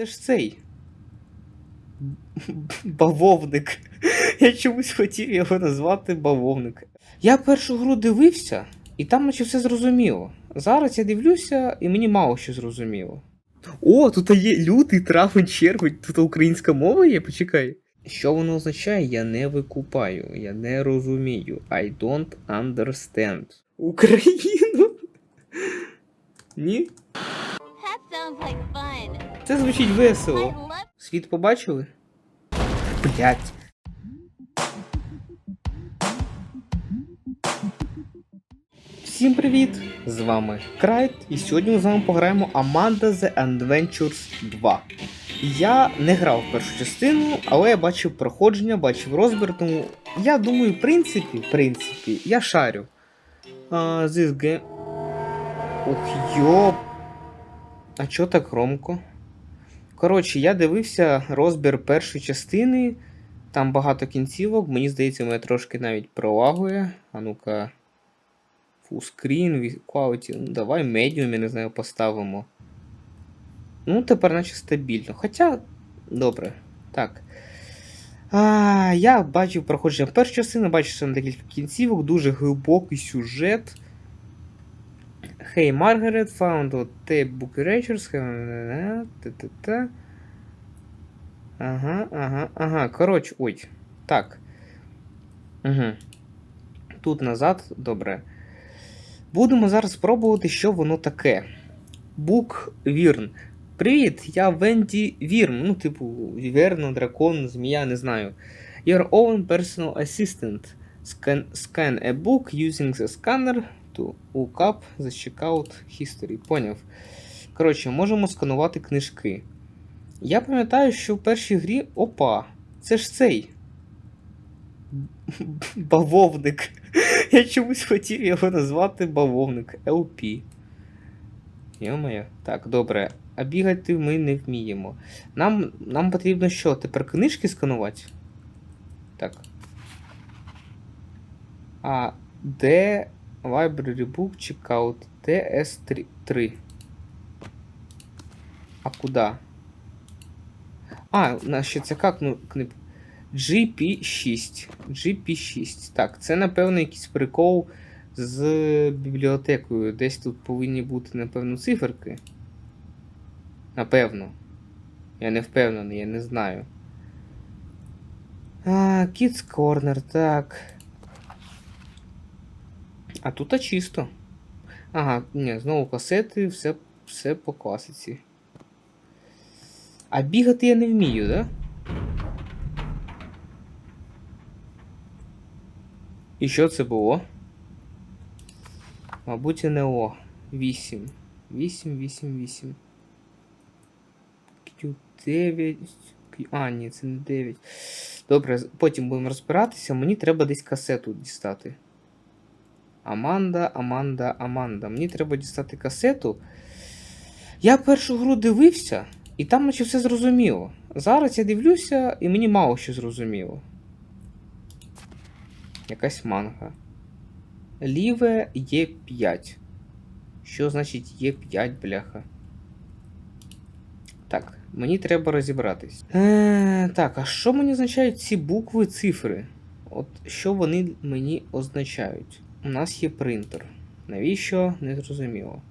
Це ж цей. Бавовник. Я чомусь хотів його назвати бавовник. Я першу гру дивився, і там наче все зрозуміло. Зараз я дивлюся, і мені мало що зрозуміло. О, тут є лютий, травень, червень, тут українська мова є, почекай. Що воно означає? Я не викупаю, я не розумію. I don't understand. Україну? Ні? That sounds like fun. Це звучить весело. Світ побачили? Блять. Всім привіт! З вами Крайт, і сьогодні ми з вами пограємо Amanda The Adventures 2. Я не грав в першу частину, але я бачив проходження, бачив розбір, тому я думаю, в принципі, в принципі, я шарю. Game... Ох, йоп. А чо так громко? Коротше, я дивився розбір першої частини. Там багато кінцівок. Мені здається, мене трошки навіть пролагує. А ну-ка. Full screen, quality. Ну, давай medium, я не знаю, поставимо. Ну, тепер наче стабільно. Хоча, добре. Так. А, я бачив проходження першої частини, бачив що там декілька кінцівок, дуже глибокий сюжет. Hey Margaret found out tape book erasures. Та-та-та. Ага, ага, ага. Коротше, ой. Так. Угу. Тут назад, добре. Будемо зараз спробувати, що воно таке. Бук Вірн. Привіт, я Венді Вірм. Ну, типу, віверна, дракон, змія, не знаю. Your own personal assistant. Scan, scan a book using the scanner to look up the checkout history. Поняв. Коротше, можемо сканувати книжки. Я пам'ятаю, що в першій грі. Опа! Це ж цей. Бавовник. Я чомусь хотів його назвати бавовник. LP. Йо-моє. Так, добре. А бігати ми не вміємо. Нам, нам потрібно що? Тепер книжки сканувати? Так. А де Library Book Checkout TS3. А куда? А, у нас ще це як ну, книп. GP6. GP6. Так, це, напевно, якийсь прикол з бібліотекою. Десь тут повинні бути, напевно, циферки. Напевно. Я не впевнений, я не знаю. А, Kids Corner, так. А тут а чисто. Ага, ні, знову касети, все, все по класиці. А бігати я не вмію, да? І що це було? Мабуть, НЛО. 8. 8, 8, 8. Q9. А, ні, це не 9. Добре, потім будемо розбиратися. Мені треба десь касету дістати. Аманда, Аманда, Аманда. Мені треба дістати касету. Я першу гру дивився, і там наче все зрозуміло. Зараз я дивлюся, і мені мало що зрозуміло. Якась манга. Ліве є 5. Що значить є 5, бляха? Так, мені треба розібратись. Е, так, а що мені означають ці букви, цифри? От що вони мені означають? У нас є принтер. Навіщо? Не зрозуміло.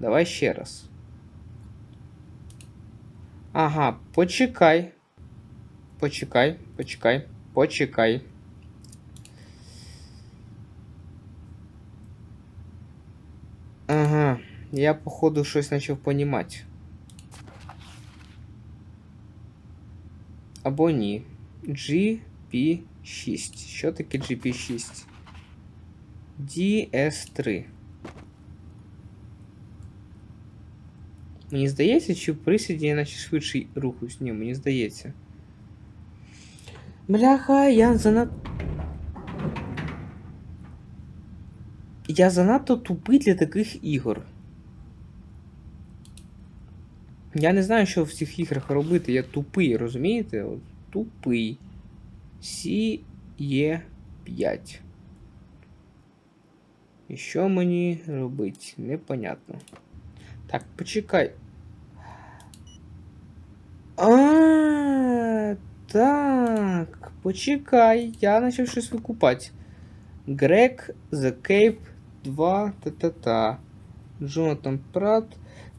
Давай ще раз. Ага, почекай. Почекай, почекай, почекай. Ага, я походу щось почав понімати. Або ні. GP6. Що таке GP6? DS3. Мені здається, чи в присіді я наче швидший рухаюсь? Ні, мені здається. Бляха, я занадто. Я занадто тупий для таких ігор. Я не знаю, що в цих іграх робити. Я тупий, розумієте? От, тупий. Сі є 5. І що мені робити? Непонятно. Так, почекай. А, так. Почекай, я почав щось викупати. Грек, The Cape 2, та-та-та. Джонатан Прат.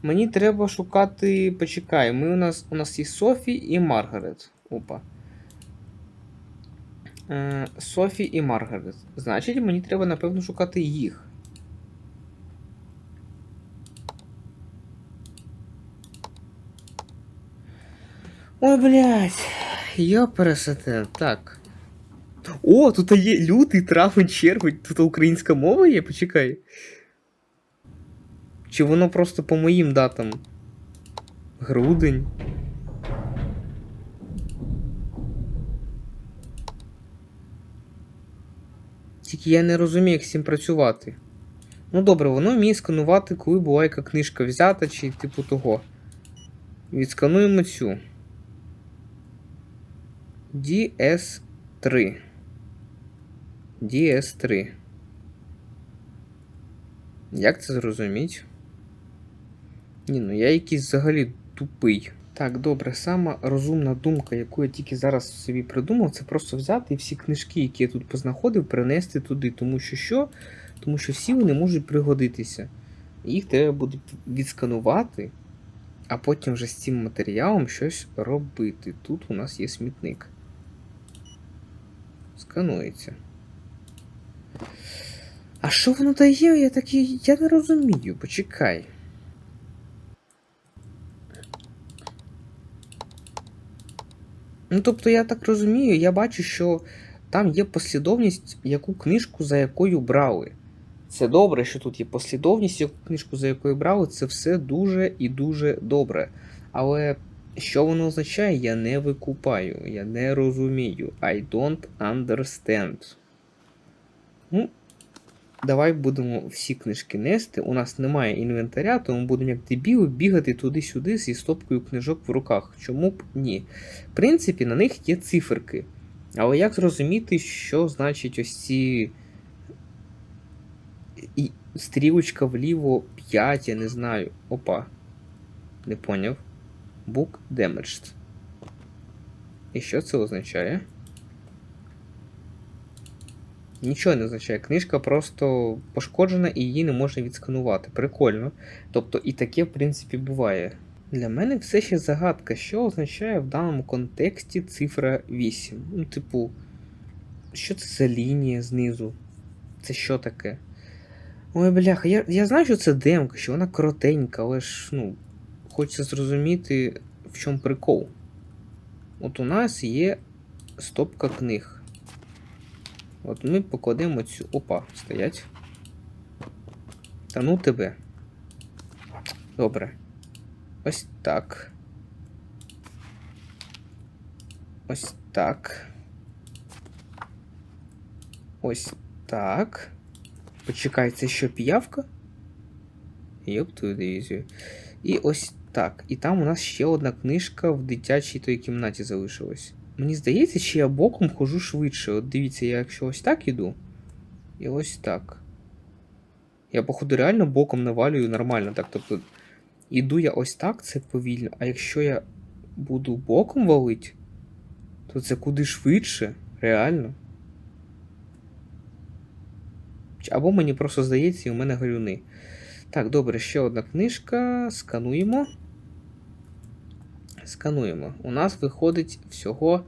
Мені треба шукати. Почекай, ми у нас у нас є Софі і Маргарет. Опа. Е, Софі і Маргарет. Значить, мені треба, напевно, шукати їх. Ой, блядь. Я пересете. Так. О, тут є лютий, травень, червень. Тут українська мова є, почекай. Чи воно просто по моїм датам? Грудень. Тільки я не розумію, як з цим працювати. Ну добре, воно вміє сканувати, коли була яка книжка взята, чи типу того. Відскануємо цю. DS3. DS3. Як це зрозуміть? Ні, ну я якийсь взагалі тупий. Так, добре, сама розумна думка, яку я тільки зараз собі придумав, це просто взяти всі книжки, які я тут познаходив, перенести туди. Тому що що? Тому що всі вони можуть пригодитися. Їх треба буде відсканувати, а потім вже з цим матеріалом щось робити. Тут у нас є смітник. Сканується. А що воно дає? Я такий. Я не розумію. Почекай. Ну, тобто, я так розумію, я бачу, що там є послідовність, яку книжку за якою брали. Це добре, що тут є послідовність, яку книжку за якою брали, це все дуже і дуже добре. Але що воно означає, я не викупаю, я не розумію. I don't understand. Ну, давай будемо всі книжки нести. У нас немає інвентаря, тому будемо як дебіли бігати туди-сюди зі стопкою книжок в руках. Чому б ні? В принципі, на них є циферки. Але як зрозуміти, що значить ось ці. І стрілочка вліво 5, я не знаю. Опа. Не поняв. Book damaged. І що це означає? Нічого не означає. Книжка просто пошкоджена і її не можна відсканувати. Прикольно. Тобто і таке, в принципі, буває. Для мене все ще загадка, що означає в даному контексті цифра 8. Ну, типу, що це за лінія знизу? Це що таке? Ой, бляха, я, я знаю, що це демка, що вона коротенька, але ж, ну, хочеться зрозуміти, в чому прикол. От у нас є стопка книг. От ми покладемо цю. Опа, стоять. Та ну тебе. Добре. Ось так. Ось так. Ось так. Почекай, це що піявка? Йоп твою дивізію. І ось так. І там у нас ще одна книжка в дитячій той кімнаті залишилась. Мені здається, що я боком хожу швидше. От дивіться, я якщо ось так іду. І ось так. Я, походу, реально боком навалюю нормально. Так, тобто, іду я ось так, це повільно. А якщо я буду боком валить, то це куди швидше, реально. Або мені просто здається, і у мене галюни. Так, добре, ще одна книжка. Скануємо. Скануємо. У нас виходить всього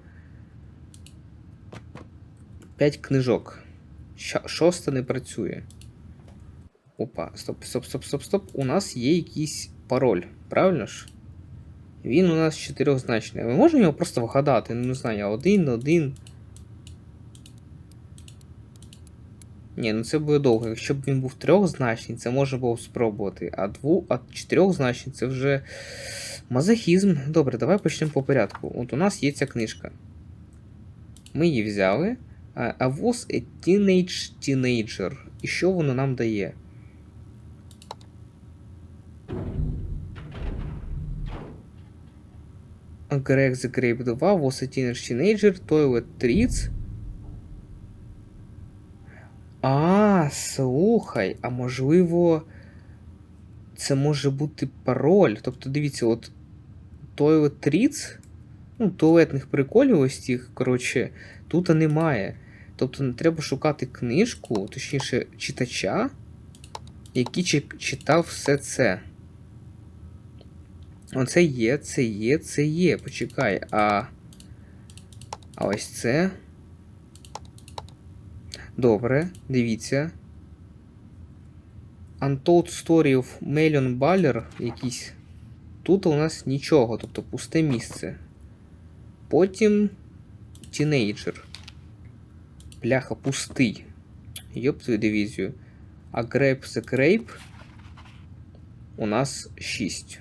5 книжок. Шоста не працює. Опа, стоп, стоп, стоп, стоп, стоп. У нас є якийсь пароль, правильно ж? Він у нас чотирьохзначний. Ми можемо його просто вгадати, ну не знаю, один, один. Ні, ну це буде довго. Якщо б він був трьохзначний, це можна було спробувати. А дву, а чотирьохзначний це вже мазохізм. Добре, давай почнемо по порядку. От у нас є ця книжка. Ми її взяли. А was a teenage teenager. І що воно нам дає? Greg the Grape 2 was a teenage teenager, toilet treats. А, слухай, а можливо, це може бути пароль. Тобто, дивіться, от Toilet Treats ну, туалетних приколів ось цих, коротше, тут немає. Тобто не треба шукати книжку, точніше, читача, який читав все це. Оце є, це є, це є. Почекай, а. А ось це. Добре, дивіться. Untold Story of Melion Baller якийсь. Тут у нас нічого, тобто пусте місце. Потім Тінейджер. Бляха, пустий. Йоп твою дивізію. А Grape the Grape у нас 6.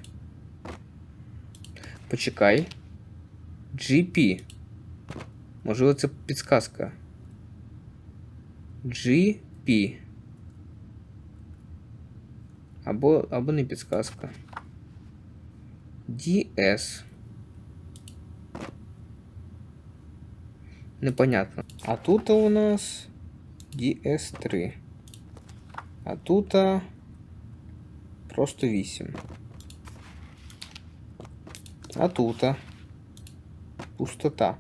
Почекай. GP. Можливо, це підсказка. GP. Або, або не підсказка. DS. Непонятно. А тут у нас DS3. А тут просто 8. А тут пустота.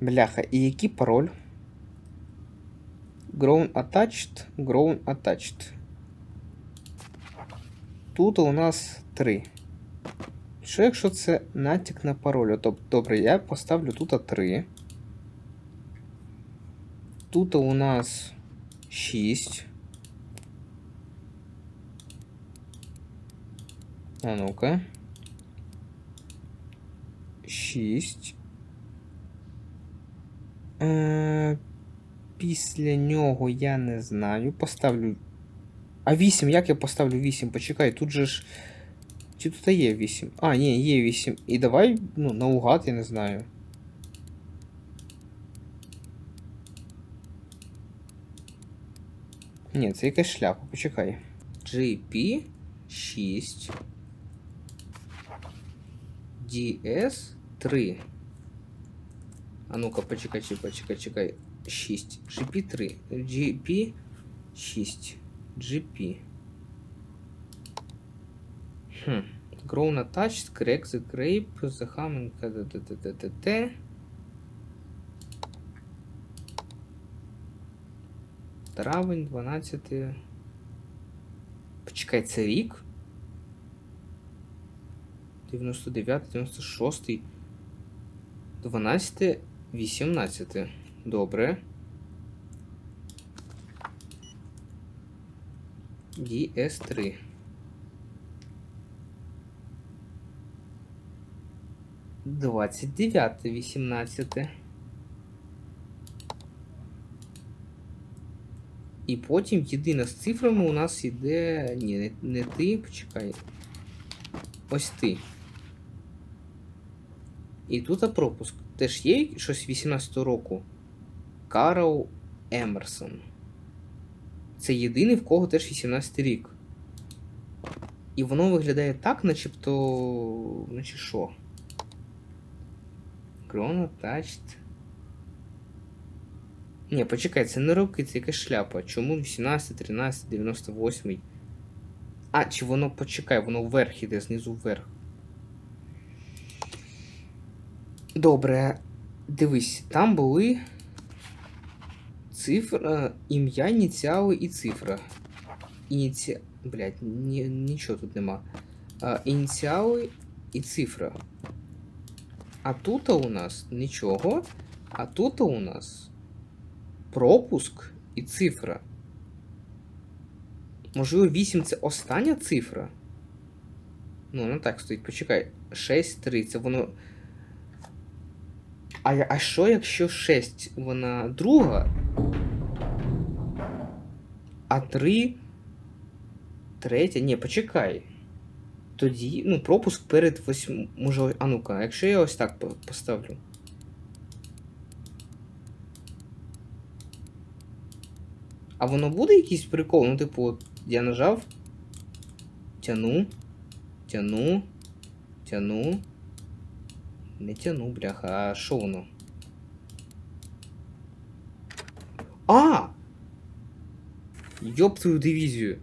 Бляха, і який пароль? Grown attached, grown attached. Тут у нас 3. Що якщо це натяк на пароль? Тобто, добре, я поставлю тут 3. Тут у нас 6. А ну-ка. 6. Е, після нього я не знаю. Поставлю. А 8, як я поставлю 8? Почекай, тут же ж. Чи тут є 8? А, ні, є 8. І давай, ну, наугад, я не знаю. Ні, це якась шляпа, почекай. GP 6. DS 3. А ну-ка, почекай, чекай, чекай, чекай. 6. GP 3. GP 6. GP. Хм. Grown attached, crack the grape, the humming, т-т-т-т-т. Травень, 12. Почекай, це рік? 99, 96, 12, 18. Добре. DS3. Двадцять дев'яте, вісімнадцяте. І потім єдина з цифрами у нас іде. Ні, не, не ти, почекай. Ось ти. І тут пропуск. Теж є щось 18 року. Карл Емерсон. Це єдиний, в кого теж 18 рік. І воно виглядає так, начебто. Наче що? Grown attached. Ні, почекай, це не роки, це якась шляпа. Чому 18, 13, 98? А, чи воно почекай, воно вверх іде, знизу вверх. Добре. Дивись, там були цифра, ім'я, ініціали і цифра. Ініці... Блять, ні, нічого тут нема. А, ініціали і цифра. А тут у нас нічого. А тут у нас пропуск і цифра. Можливо, 8 це остання цифра? Ну, вона так стоїть, почекай. 6, 3, це воно. А, а що, якщо 6 вона друга? А 3. Третя? Ні, почекай. Тоді, ну, пропуск перед 8. Може, а ну-ка, якщо я ось так поставлю. А воно буде якийсь прикол? Ну, типу, я нажав. Тяну. Тяну. Тяну. Не тяну, бляха, а що воно? А! Йоп твою дивізію.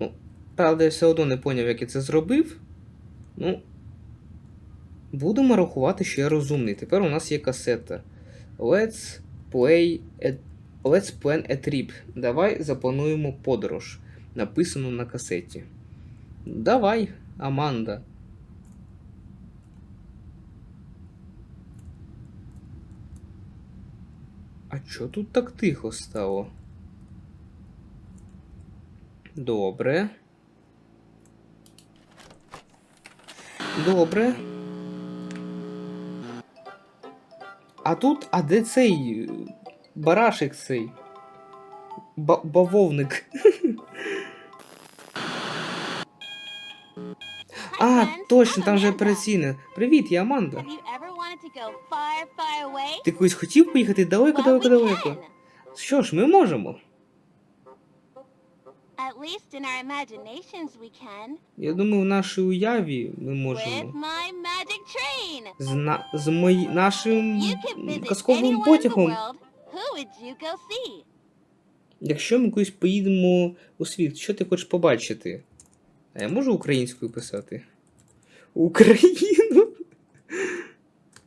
Ну, правда, я все одно не поняв, як я це зробив. Ну, Будемо рахувати, що я розумний. Тепер у нас є касета. Let's play a... Let's plan a trip. Давай заплануємо подорож. Написано на касеті. Давай, Аманда. А чо тут так тихо стало? Добре. Добре. А тут, а де цей е, барашек цей? Ба- бавовник. А, точно, там же Amanda. операційне. Привіт, я Аманда. Ти колись хотів поїхати далеко, Well, далеко, we далеко. Що ж, ми можемо. At least in our imaginations we can. Я думаю, в нашій уяві ми With можемо. my magic train. З, на... з мої... нашим You can visit казковим anyone in the потягом. world. Who would you go see? Якщо ми кудись поїдемо у світ, що ти хочеш побачити? А я можу українською писати? Україну?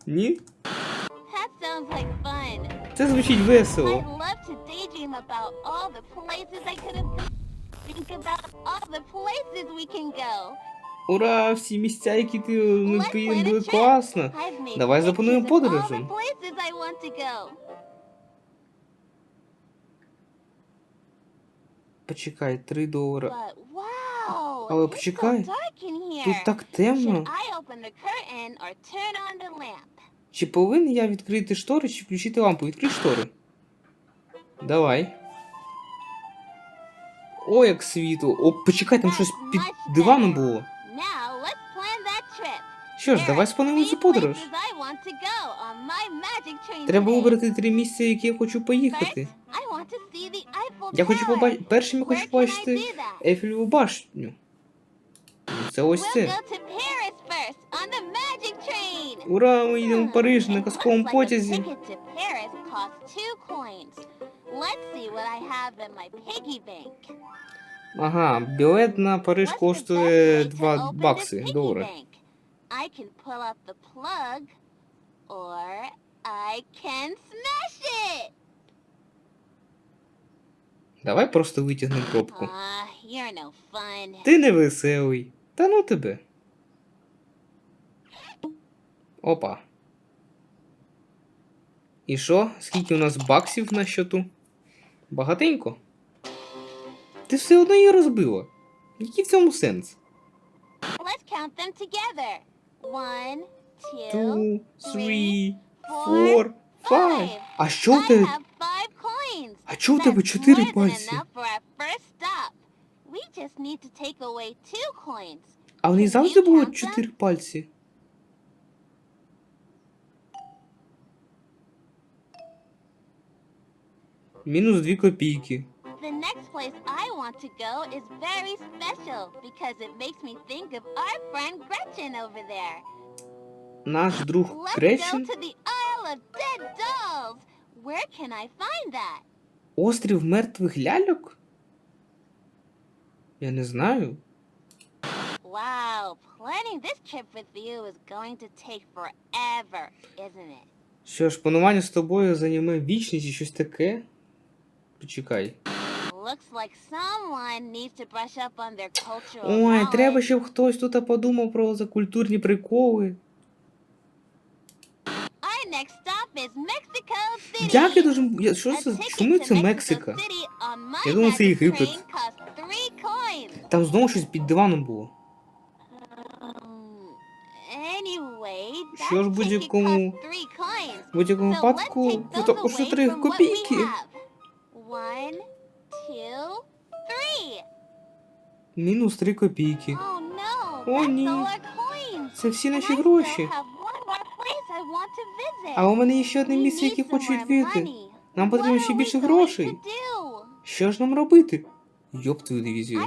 Ні? That sounds like fun. Це звучить I'd весело. love to daydream about all the places I could have been. Think about all the places we can go. Ура! Всі місця, які ти не Let's поїхали, plan a trip. класно. I've made Давай pictures заплануємо of all the подорожем. places I want to go. Почекай, 3 долари. But wow, Але it's почекай, dark in here. Тут так Should темно. I open the curtain or turn on the lamp? Чи повинен я відкрити штори, чи включити лампу? Відкрий штори. Давай. О, як світло. О, почекай, там щось під диваном було. Що ж, давай сплануємо цю подорож. Треба вибрати три місця, які я хочу поїхати. Я хочу побачити. Першим я хочу побачити? Ейфелеву башню. Це ось це. Ура, ми йдемо в Париж на казковому потязі. Let's see what I have in my piggy bank. Ага, білет на Париж коштує best way to 2 бакси, долари. I can pull up the plug, or I can smash it. Давай просто витягнемо пробку. Ah, you're no fun. Ти не веселий. Та ну тебе. Опа. І що? Скільки у нас баксів на щоту? Багатенько. Ти все одно її розбила. Який в цьому сенс? Let's count them together. One, two, Two, three, four, four, five. five. А що в I тебе? have five coins. А чого в тебе That's чотири more than пальці? enough for our first stop. We just need to take away two coins. А в неї Can завжди було them? чотири пальці. Мінус дві копійки. The next place I want to go is very special because it makes me think of our friend Gretchen over there. Наш друг Let's go to the Isle of Dead Dolls. Where can I find that? Острів мертвих ляльок? Я не знаю. Wow, planning this trip with you is going to take forever, isn't it? Що ж, панування з тобою займе вічність і щось таке? Почекай. Looks like someone needs to brush up on their cultural Ой, треба, щоб хтось тут подумав про закультурні приколи. Як я дуже. Я, що це? Чому це Мексика? Я думав, це Єгипет. Там знову щось під диваном було. Um, Що ж, будь-якому- будь-якому випадку take those квиток коштує away 3 from what we копійки. Two, three. Мінус 3 копійки. Oh no, О, ні. Це всі наші гроші. А у мене є ще одне місце, яке хочу відвідати. Нам потрібно ще більше грошей. Що ж нам робити? Йоп твою дивізію.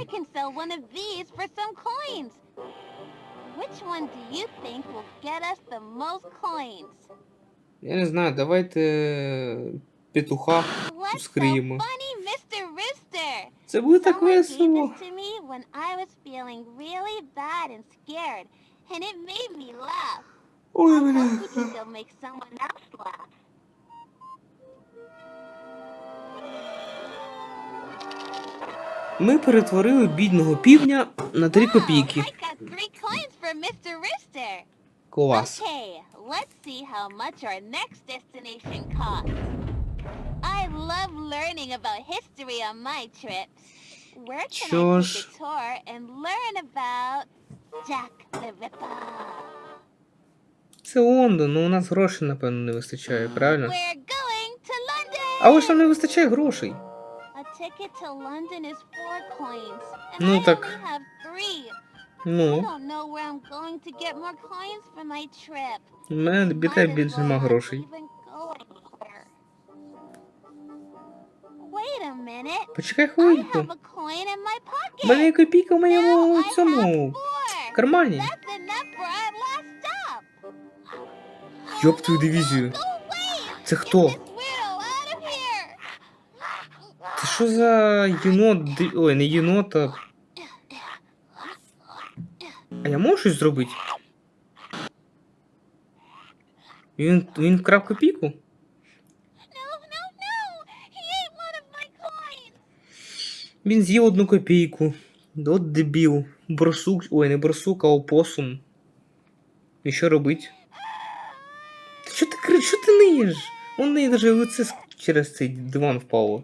Я не знаю, давайте е, петуха Mr. Rooster. Це буде так весело. Ой, бля. Ми перетворили бідного півня на 3 Wow, копійки. Клас. Okay, let's see how much our next destination costs. Love learning about history on my trips. Where can Що I ж. take a tour and learn about Jack the Ripper? Це Лондон, ну у нас грошей, напевно, не вистачає, правильно? We're going to London! Але ж нам не вистачає грошей. A ticket to London is four coins, and Ну, I так. only have three. I Ну, don't know where I'm going to get more coins for my trip. у мене біде Might as більше well нема not грошей. even go Почекай хвильку. У мене є копійка в моєму цьому кармані. Йоп твою дивізію. Це хто? Це що за єнот? Ой, не єнот, а... А я можу щось зробити? Він, він вкрав копійку? No, no, no. He ate one of my coins. Він з'їв одну копійку. От дебіл. Борсук. Ой, не борсук, а опосум. І що робить? Та що ти кричиш? Що ти ниєш? Он неї даже лице через цей диван впало.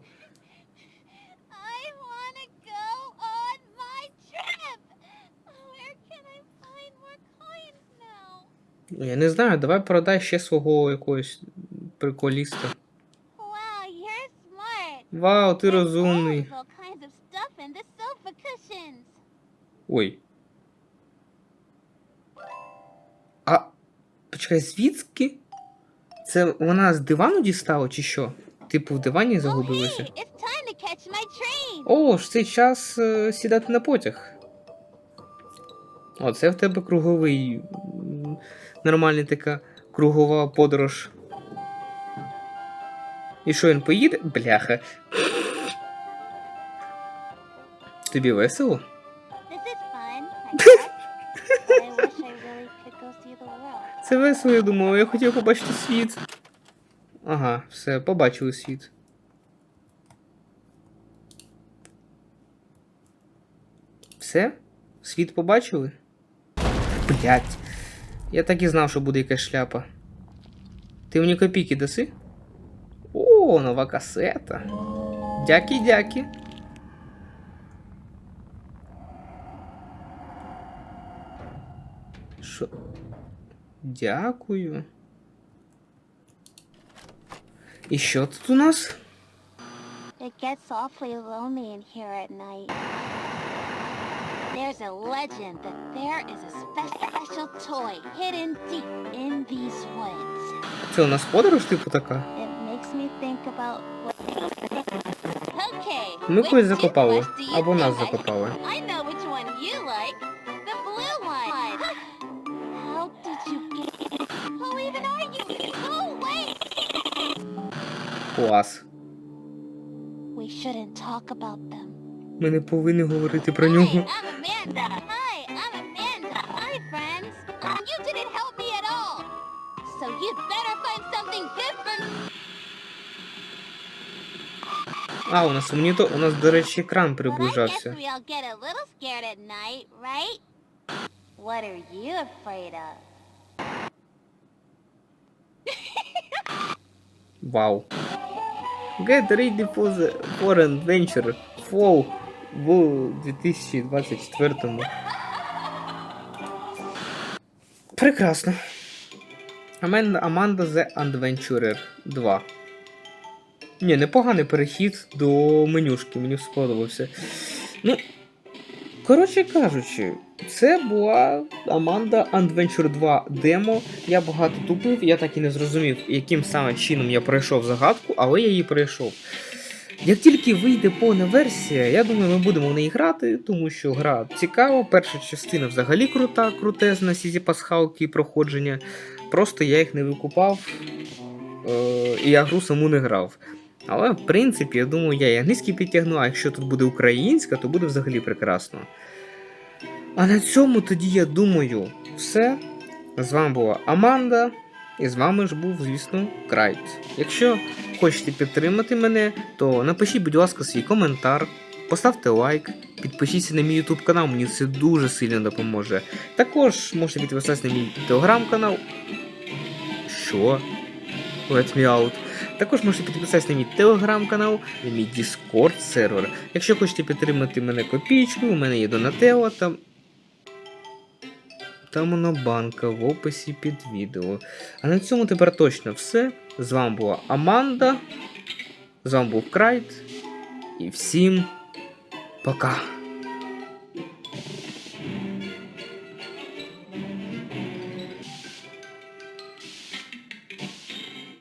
Я не знаю, давай продай ще свого якогось приколіста. Вау, ти розумний. always all kinds of stuff in the sofa cushions. Ой. А. Почекай, звідки? Це вона з дивану дістала, чи що? Типу в дивані Oh, загубилася? О, ж цей час е, сідати на потяг. О, це в тебе круговий. Нормальна така кругова подорож. І що він поїде? Бляха. Тобі весело? Це весело, я думав, я хотів побачити світ. Ага, все, побачили світ. Все? Світ побачили? Блять. Я так і знав, що буде якась шляпа. Ти мені копійки даси? О, нова касета. Дякі-дякі. Що? Дякую. І що тут у нас? It gets awfully lonely in here at night. There's a legend that there is a special toy hidden deep in these woods. Це у нас подорож, типу така? It makes me think about what... Okay, Ми когось закопали. Або нас закопали. I know Клас. Ми не повинні говорити про нього. А, у нас монітор, у нас, до речі, екран приближався. we all get ready for the for adventure Fall в 2024. Прекрасно. Аманда, Аманда The Adventurer 2. Ні, непоганий перехід до менюшки, мені сподобався. Ну, коротше кажучи, це була Аманда Adventure 2 демо. Я багато тупив, я так і не зрозумів, яким саме чином я пройшов загадку, але я її пройшов. Як тільки вийде повна версія, я думаю, ми будемо в неї грати, тому що гра цікава. Перша частина взагалі крута, крутезна, всі ці пасхалки і проходження. Просто я їх не викупав, е- і я гру саму не грав. Але, в принципі, я думаю, я і англійський підтягну, а якщо тут буде українська, то буде взагалі прекрасно. А на цьому тоді я думаю, все. З вами була Аманда, і з вами ж був, звісно, Крайт. Якщо хочете підтримати мене, то напишіть, будь ласка, свій коментар, поставте лайк, підпишіться на мій YouTube канал, мені це дуже сильно допоможе. Також можете підписатися на мій телеграм-канал. Що? Let me out. Також можете підписатися на мій телеграм-канал, на мій Discord сервер. Якщо хочете підтримати мене копійкою, у мене є Донателло там. Та монобанка в описі під відео. А на цьому тепер точно все. З вами була Аманда. З вами був Крайт. І всім пока.